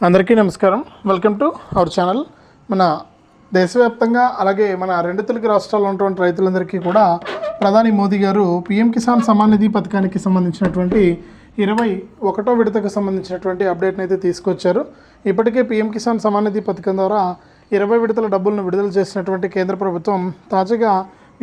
అందరికీ నమస్కారం. Welcome to our channel మన దేశవ్యాప్తంగా అలాగే మన రెండు తెలుగు రాష్ట్రాల్లో ఉన్నటువంటి రైతులందరికీ కూడా ప్రధాని మోదీ గారు పీఎం కిసాన్ సమాన్ నిధి పథకానికి సంబంధించినటువంటి ఇరవై ఒకటో విడతకు సంబంధించినటువంటి అప్డేట్ని అయితే తీసుకొచ్చారు. ఇప్పటికే పీఎం కిసాన్ సమాన్ నిధి పథకం ద్వారా ఇరవై విడతల డబ్బులను విడుదల చేసినటువంటి కేంద్ర ప్రభుత్వం తాజాగా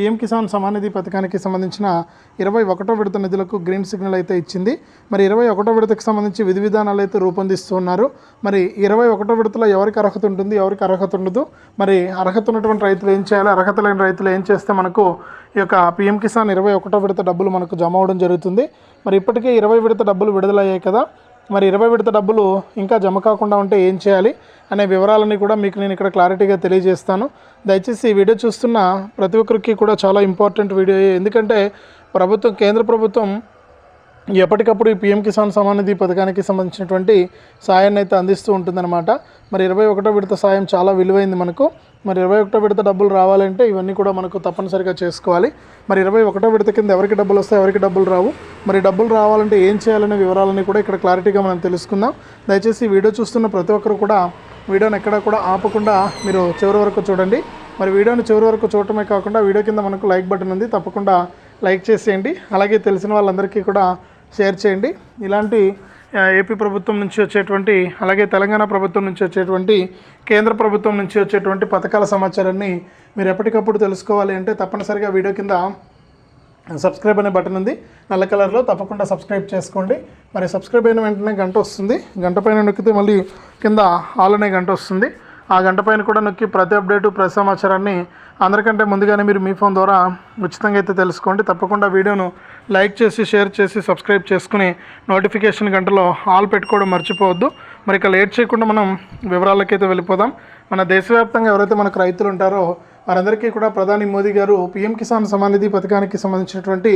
పీఎం కిసాన్ సమాన్ నిధి పథకానికి సంబంధించిన ఇరవై ఒకటో విడత నిధులకు గ్రీన్ సిగ్నల్ అయితే ఇచ్చింది. మరి ఇరవై ఒకటో విడతకు సంబంధించి విధి విధానాలు అయితే రూపొందిస్తున్నారు. మరి ఇరవై ఒకటో విడతలో ఎవరికి అర్హత ఉంటుంది? ఎవరికి అర్హత ఉండదు? మరి అర్హత ఉన్నటువంటి రైతులు ఏం చేయాలి? అర్హత లేని రైతులు ఏం చేస్తే మనకు ఈ యొక్క పీఎం కిసాన్ ఇరవై ఒకటో విడత డబ్బులు మనకు జమ అవడం జరుగుతుంది. మరి ఇప్పటికే ఇరవై విడత డబ్బులు విడుదలయ్యాయి కదా. మరి ఇరవై విడత డబ్బులు ఇంకా జమ కాకుండా ఉంటే ఏం చేయాలి అనే వివరాలన్నీ కూడా మీకు నేను ఇక్కడ క్లారిటీగా తెలియజేస్తాను. దయచేసి ఈ వీడియో చూస్తున్న ప్రతి ఒక్కరికి కూడా చాలా ఇంపార్టెంట్ వీడియో ఎందుకంటే ప్రభుత్వం కేంద్ర ప్రభుత్వం ఎప్పటికప్పుడు ఈ పీఎం కిసాన్ సమాన్ నిధి పథకానికి సంబంధించినటువంటి సాయాన్ని అయితే అందిస్తూ ఉంటుందన్నమాట. మరి ఇరవై ఒకటో విడత సాయం చాలా విలువైంది మనకు. మరి ఇరవై ఒకటో విడత డబ్బులు రావాలంటే ఇవన్నీ కూడా మనకు తప్పనిసరిగా చేసుకోవాలి. మరి ఇరవై ఒకటో విడత కింద ఎవరికి డబ్బులు వస్తాయి ఎవరికి డబ్బులు రావు? మరి డబ్బులు రావాలంటే ఏం చేయాలనే వివరాలని కూడా ఇక్కడ క్లారిటీగా మనం తెలుసుకుందాం. దయచేసి వీడియో చూస్తున్న ప్రతి ఒక్కరు కూడా వీడియోని ఎక్కడ కూడా ఆపకుండా మీరు చివరి వరకు చూడండి. మరి వీడియోని చివరి వరకు చూడటమే కాకుండా వీడియో కింద మనకు లైక్ బటన్ ఉంది. తప్పకుండా లైక్ చేసేయండి. అలాగే తెలిసిన వాళ్ళందరికీ కూడా షేర్ చేయండి. ఇలాంటి ఏపీ ప్రభుత్వం నుంచి వచ్చేటువంటి అలాగే తెలంగాణ ప్రభుత్వం నుంచి వచ్చేటువంటి కేంద్ర ప్రభుత్వం నుంచి వచ్చేటువంటి పథకాల సమాచారాన్ని మీరు ఎప్పటికప్పుడు తెలుసుకోవాలి అంటే తప్పనిసరిగా వీడియో కింద సబ్స్క్రైబ్ అనే బటన్ ఉంది. నల్ల కలర్లో తప్పకుండా సబ్స్క్రైబ్ చేసుకోండి. మరి సబ్స్క్రైబ్ అయిన వెంటనే గంట వస్తుంది. గంట పైన నొక్కితే మళ్ళీ కింద ఆల్ అనే గంట వస్తుంది. ఆ గంట పైన కూడా నొక్కి ప్రతి అప్డేటు ప్రతి సమాచారాన్ని అందరికంటే ముందుగానే మీరు మీ ఫోన్ ద్వారా ఉచితంగా అయితే తెలుసుకోండి. తప్పకుండా వీడియోను లైక్ చేసి షేర్ చేసి సబ్స్క్రైబ్ చేసుకుని నోటిఫికేషన్ గంటలో ఆల్ పెట్టుకోవడం మర్చిపోవద్దు. మరి ఇక లేట్ చేయకుండా మనం వివరాలకైతే వెళ్ళిపోదాం. మన దేశవ్యాప్తంగా ఎవరైతే మనకు రైతులు ఉంటారో వారందరికీ కూడా ప్రధాని మోదీ గారు పీఎం కిసాన్ సమానిధి నిధి పథకానికి సంబంధించినటువంటి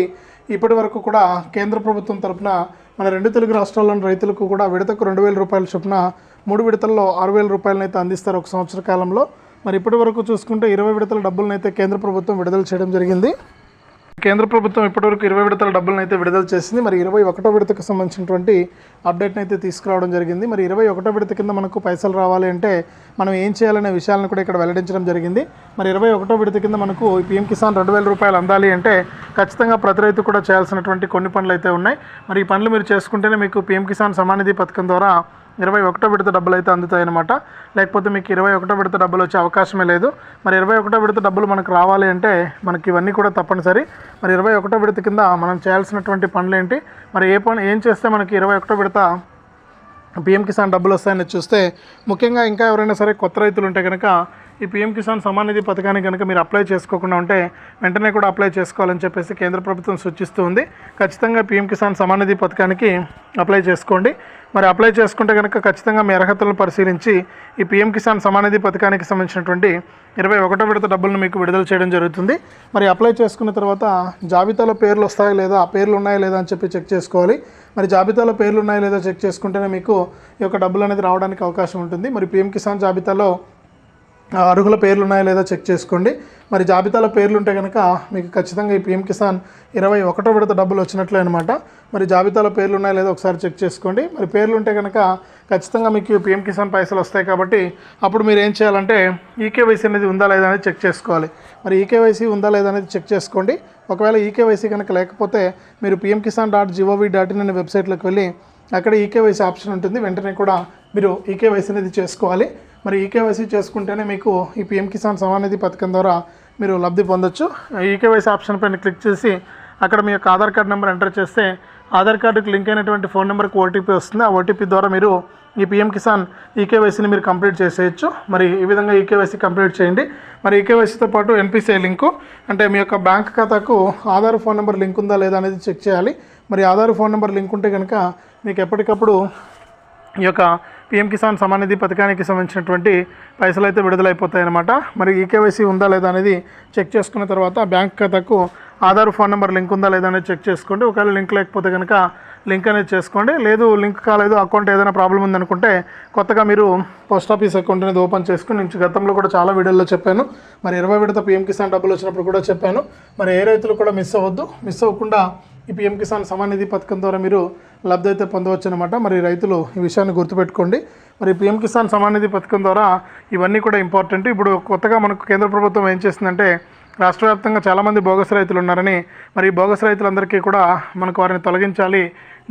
ఇప్పటి వరకు కూడా కేంద్ర ప్రభుత్వం తరపున మన రెండు తెలుగు రాష్ట్రాల్లోని రైతులకు కూడా విడతకు రెండు వేల రూపాయల చొప్పున మూడు విడతల్లో ఆరు వేల రూపాయలను అయితే అందిస్తారు ఒక సంవత్సర కాలంలో. మరి ఇప్పటి వరకు చూసుకుంటే ఇరవై విడతల డబ్బులను అయితే కేంద్ర ప్రభుత్వం విడుదల చేయడం జరిగింది. కేంద్ర ప్రభుత్వం ఇప్పటివరకు ఇరవై విడతల డబ్బులను అయితే విడుదల చేసింది. మరి ఇరవై ఒకటో విడతకు సంబంధించినటువంటి అప్డేట్ని అయితే తీసుకురావడం జరిగింది. మరి ఇరవై ఒకటో విడత కింద మనకు పైసలు రావాలి అంటే మనం ఏం చేయాలనే విషయాలను కూడా ఇక్కడ వెల్లడించడం జరిగింది. మరి ఇరవై ఒకటో విడత కింద మనకు ఈ పీఎం కిసాన్ రెండు వేల రూపాయలు అందాలి అంటే ఖచ్చితంగా ప్రతి రైతు కూడా చేయాల్సినటువంటి కొన్ని పనులు అయితే ఉన్నాయి. మరి ఈ పనులు మీరు చేసుకుంటేనే మీకు పీఎం కిసాన్ సమానిధి పథకం ద్వారా ఇరవై ఒకటో విడత డబ్బులు అయితే అందుతాయన్నమాట. లేకపోతే మీకు ఇరవై ఒకటో విడత డబ్బులు వచ్చే అవకాశమే లేదు. మరి ఇరవై ఒకటో విడత డబ్బులు మనకు రావాలి అంటే మనకి ఇవన్నీ కూడా తప్పనిసరి. మరి ఇరవై ఒకటో విడత కింద మనం చేయాల్సినటువంటి పనులు ఏంటి మరి ఏ పని ఏం చేస్తే మనకి ఇరవై ఒకటో విడత పిఎం కిసాన్ డబ్బులు వస్తాయని చూస్తే ముఖ్యంగా ఇంకా ఎవరైనా సరే కొత్త రైతులు ఉంటే కనుక ఈ పీఎం కిసాన్ సమాన్ నిధి పథకానికి కనుక మీరు అప్లై చేసుకోకుండా ఉంటే వెంటనే కూడా అప్లై చేసుకోవాలని చెప్పేసి కేంద్ర ప్రభుత్వం సూచిస్తుంది ఖచ్చితంగా పిఎం కిసాన్ సమాన్ నిధి పథకానికి అప్లై చేసుకోండి. మరి అప్లై చేసుకుంటే కనుక ఖచ్చితంగా మీ అర్హతలను పరిశీలించి ఈ పీఎం కిసాన్ సమాన్ నిధి పథకానికి సంబంధించినటువంటి ఇరవై ఒకటో విడత డబ్బులను మీకు విడుదల చేయడం జరుగుతుంది. మరి అప్లై చేసుకున్న తర్వాత జాబితాలో పేర్లు వస్తాయా లేదా ఆ పేర్లు ఉన్నాయా లేదా అని చెప్పి చెక్ చేసుకోవాలి. మరి జాబితాలో పేర్లు ఉన్నాయా లేదా చెక్ చేసుకుంటేనే మీకు ఈ యొక్క డబ్బులు అనేది రావడానికి అవకాశం ఉంటుంది. మరి పీఎం కిసాన్ జాబితాలో అర్హుల పేర్లు ఉన్నాయా లేదా చెక్ చేసుకోండి. మరి జాబితాలో పేర్లు ఉంటే కనుక మీకు ఖచ్చితంగా ఈ పిఎం కిసాన్ ఇరవై ఒకటో విడత డబ్బులు వచ్చినట్లే అనమాట మరి జాబితాలో పేర్లు ఉన్నాయా లేదా ఒకసారి చెక్ చేసుకోండి. మరి పేర్లు ఉంటే కనుక ఖచ్చితంగా మీకు పిఎం కిసాన్ పైసలు వస్తాయి కాబట్టి అప్పుడు మీరు ఏం చేయాలంటే ఈకేవైసీ అనేది ఉందా లేదా అనేది చెక్ చేసుకోవాలి. మరి ఈకేవైసీ ఉందా లేదా అనేది చెక్ చేసుకోండి. ఒకవేళ ఈకేవైసీ కనుక లేకపోతే మీరు P M Kisan dot G O V dot in అనే వెబ్సైట్లోకి వెళ్ళి అక్కడ ఈకేవైసీ ఆప్షన్ ఉంటుంది. వెంటనే కూడా మీరు ఈకేవైసీ అనేది చేసుకోవాలి. మరి ఈకేవైసీ చేసుకుంటేనే మీకు ఈ పిఎం కిసాన్ సమానిధి పథకం ద్వారా మీరు లబ్ధి పొందొచ్చు. ఈకేవైసీ ఆప్షన్ పైన క్లిక్ చేసి అక్కడ మీ యొక్క ఆధార్ కార్డ్ నెంబర్ ఎంటర్ చేస్తే ఆధార్ కార్డుకి లింక్ అయినటువంటి ఫోన్ నెంబర్కి ఓటీపీ వస్తుంది. ఆ ఓటీపీ ద్వారా మీరు ఈ పిఎం కిసాన్ ఈకేవైసీని మీరు కంప్లీట్ చేసేయచ్చు. మరి ఈ విధంగా ఈకేవైసీ కంప్లీట్ చేయండి. మరి ఈకేవైసీతో పాటు ఎన్పిసిఐ లింకు అంటే మీ యొక్క బ్యాంక్ ఖాతాకు ఆధార్ ఫోన్ నెంబర్ లింక్ ఉందా లేదా అనేది చెక్ చేయాలి. మరి ఆధార్ ఫోన్ నెంబర్ లింక్ ఉంటే కనుక మీకు ఎప్పటికప్పుడు ఈ యొక్క పిఎం కిసాన్ సమాన్ నిధి పథకానికి సంబంధించినటువంటి పైసలు అయితే విడుదలైపోతాయన్నమాట. మరి ఈకేవైసీ ఉందా లేదా అనేది చెక్ చేసుకున్న తర్వాత బ్యాంక్ ఖాతాకు ఆధార్ ఫోన్ నెంబర్ లింక్ ఉందా లేదా అనేది చెక్ చేసుకోండి. ఒకవేళ లింక్ లేకపోతే కనుక లింక్ అనేది చేసుకోండి. లేదు లింక్ కాలేదు అకౌంట్ ఏదైనా ప్రాబ్లం ఉందనుకుంటే కొత్తగా మీరు పోస్ట్ ఆఫీస్ అకౌంట్ అనేది ఓపెన్ చేసుకుని నుంచి గతంలో కూడా చాలా వీడియోల్లో చెప్పాను. మరి ఇరవై విడత పిఎం కిసాన్ డబ్బులు వచ్చినప్పుడు కూడా చెప్పాను. మరి ఏ రైతులు కూడా మిస్ అవ్వద్దు. మిస్ అవ్వకుండా ఈ పిఎం కిసాన్ సమాన్ నిధి పథకం ద్వారా మీరు లబ్ధి అయితే పొందవచ్చు అనమాట మరి రైతులు ఈ విషయాన్ని గుర్తుపెట్టుకోండి. మరి పిఎం కిసాన్ సమాన్ నిధి పథకం ద్వారా ఇవన్నీ కూడా ఇంపార్టెంట్ ఇప్పుడు కొత్తగా మనకు కేంద్ర ప్రభుత్వం ఏం చేసిందంటే రాష్ట్ర వ్యాప్తంగా చాలామంది బోగస్ రైతులు ఉన్నారని మరి బోగస్ రైతులందరికీ కూడా మనకు వారిని తొలగించాలి.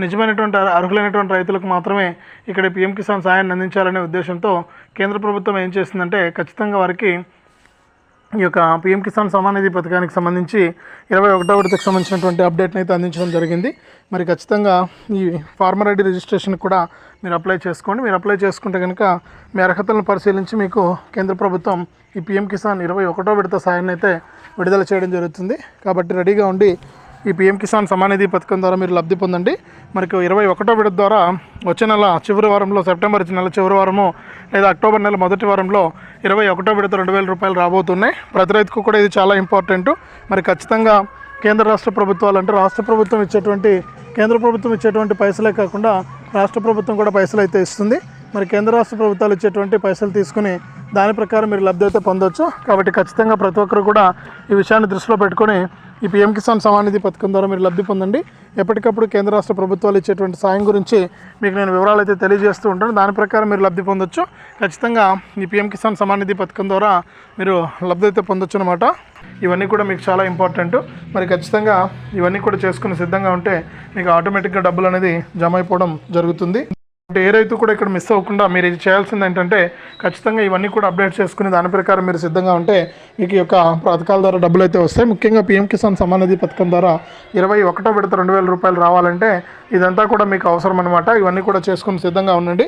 నిజమైనటువంటి అర్హులైనటువంటి రైతులకు మాత్రమే ఇక్కడ పిఎం కిసాన్ సాయాన్ని అందించాలనే ఉద్దేశంతో కేంద్ర ప్రభుత్వం ఏం చేసిందంటే ఖచ్చితంగా వారికి ఈ యొక్క పిఎం కిసాన్ సమాన్ నిధి పథకానికి సంబంధించి ఇరవై ఒకటో విడతకు సంబంధించినటువంటి అప్డేట్ని అయితే అందించడం జరిగింది. మరి ఖచ్చితంగా ఈ ఫార్మర్ ఐడి రిజిస్ట్రేషన్ కూడా మీరు అప్లై చేసుకోండి. మీరు అప్లై చేసుకుంటే కనుక మీ అర్హతలను పరిశీలించి మీకు కేంద్ర ప్రభుత్వం ఈ పిఎం కిసాన్ ఇరవై ఒకటో విడత సాయాన్ని అయితే విడుదల చేయడం జరుగుతుంది. కాబట్టి రెడీగా ఉండి ఈ పిఎం కిసాన్ సమానిధి పథకం ద్వారా మీరు లబ్ధి పొందండి. మనకు ఇరవై ఒకటో విడత ద్వారా వచ్చే నెల చివరి వారంలో సెప్టెంబర్ నెల చివరి వారము లేదా అక్టోబర్ నెల మొదటి వారంలో ఇరవై ఒకటో విడత రెండు వేల రూపాయలు రాబోతున్నాయి. ప్రతి రైతుకు కూడా ఇది చాలా ఇంపార్టెంట్. మరి ఖచ్చితంగా కేంద్ర రాష్ట్ర ప్రభుత్వాలు అంటే రాష్ట్ర ప్రభుత్వం ఇచ్చేటువంటి కేంద్ర ప్రభుత్వం ఇచ్చేటువంటి పైసలే కాకుండా రాష్ట్ర ప్రభుత్వం కూడా పైసలు అయితే ఇస్తుంది. మరి కేంద్ర రాష్ట్ర ప్రభుత్వాలు ఇచ్చేటువంటి పైసలు తీసుకుని దాని ప్రకారం మీరు లబ్ధి అయితే పొందొచ్చు. కాబట్టి ఖచ్చితంగా ప్రతి ఒక్కరు కూడా ఈ విషయాన్ని దృష్టిలో పెట్టుకొని ఈ పిఎం కిసాన్ సమానిధి నిధి పథకం ద్వారా మీరు లబ్ధి పొందండి. ఎప్పటికప్పుడు కేంద్ర రాష్ట్ర ప్రభుత్వాలు ఇచ్చేటువంటి సాయం గురించి మీకు నేను వివరాలు అయితే తెలియజేస్తూ ఉంటాను. దాని ప్రకారం మీరు లబ్ధి పొందొచ్చు. ఖచ్చితంగా ఈ పిఎం కిసాన్ సమానిధి నిధి పథకం ద్వారా మీరు లబ్ధి అయితే పొందొచ్చు అనమాట ఇవన్నీ కూడా మీకు చాలా ఇంపార్టెంట్. మరి ఖచ్చితంగా ఇవన్నీ కూడా చేసుకుని సిద్ధంగా ఉంటే మీకు ఆటోమేటిక్గా డబ్బులు అనేది జమ అయిపోవడం జరుగుతుంది. అంటే ఏ రైతు కూడా ఇక్కడ మిస్ అవ్వకుండా మీరు ఇది చేయాల్సింది ఏంటంటే ఖచ్చితంగా ఇవన్నీ కూడా అప్డేట్ చేసుకుని దాని ప్రకారం మీరు సిద్ధంగా ఉంటే మీకు ఈ యొక్క పథకాల ద్వారా డబ్బులు అయితే వస్తాయి. ముఖ్యంగా పీఎం కిసాన్ సమ్మాన్ నిధి పథకం ద్వారా ఇరవై ఒకటో విడత రెండు వేల రూపాయలు రావాలంటే ఇదంతా కూడా మీకు అవసరం అనమాట ఇవన్నీ కూడా చేసుకుని సిద్ధంగా ఉండండి.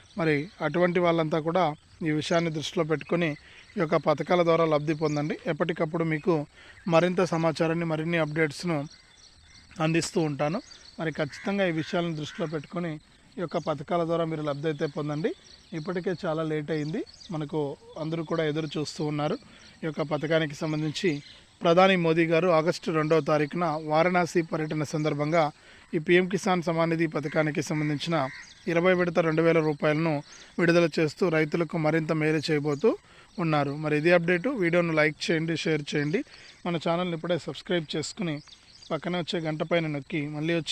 మరి అటువంటి వాళ్ళంతా కూడా ఈ విషయాన్ని దృష్టిలో పెట్టుకొని ఈ యొక్క పథకాల ద్వారా లబ్ధి పొందండి. ఎప్పటికప్పుడు మీకు మరింత సమాచారాన్ని మరిన్ని అప్డేట్స్ను అందిస్తూ ఉంటాను. మరి ఖచ్చితంగా ఈ విషయాలను దృష్టిలో పెట్టుకొని ఈ యొక్క పథకాల ద్వారా మీరు లబ్ధి అయితే పొందండి. ఇప్పటికే చాలా లేట్ అయింది. మనకు అందరూ కూడా ఎదురు చూస్తూ ఉన్నారు. ఈ యొక్క పథకానికి సంబంధించి ప్రధాని మోదీ గారు ఆగస్టు రెండవ తారీఖున వారణాసి పర్యటన సందర్భంగా ఈ పీఎం కిసాన్ సమానిధి పథకానికి సంబంధించిన ఇరవై విడత రెండు వేల రూపాయలను విడుదల చేస్తూ రైతులకు మరింత మేలు చేయబోతూ ఉన్నారు. మరి ఇది అప్డేటు. వీడియోను లైక్ చేయండి షేర్ చేయండి. మన ఛానల్ని ఇప్పుడే సబ్స్క్రైబ్ చేసుకుని పక్కనే వచ్చే గంట పైన నొక్కి మళ్ళీ వచ్చి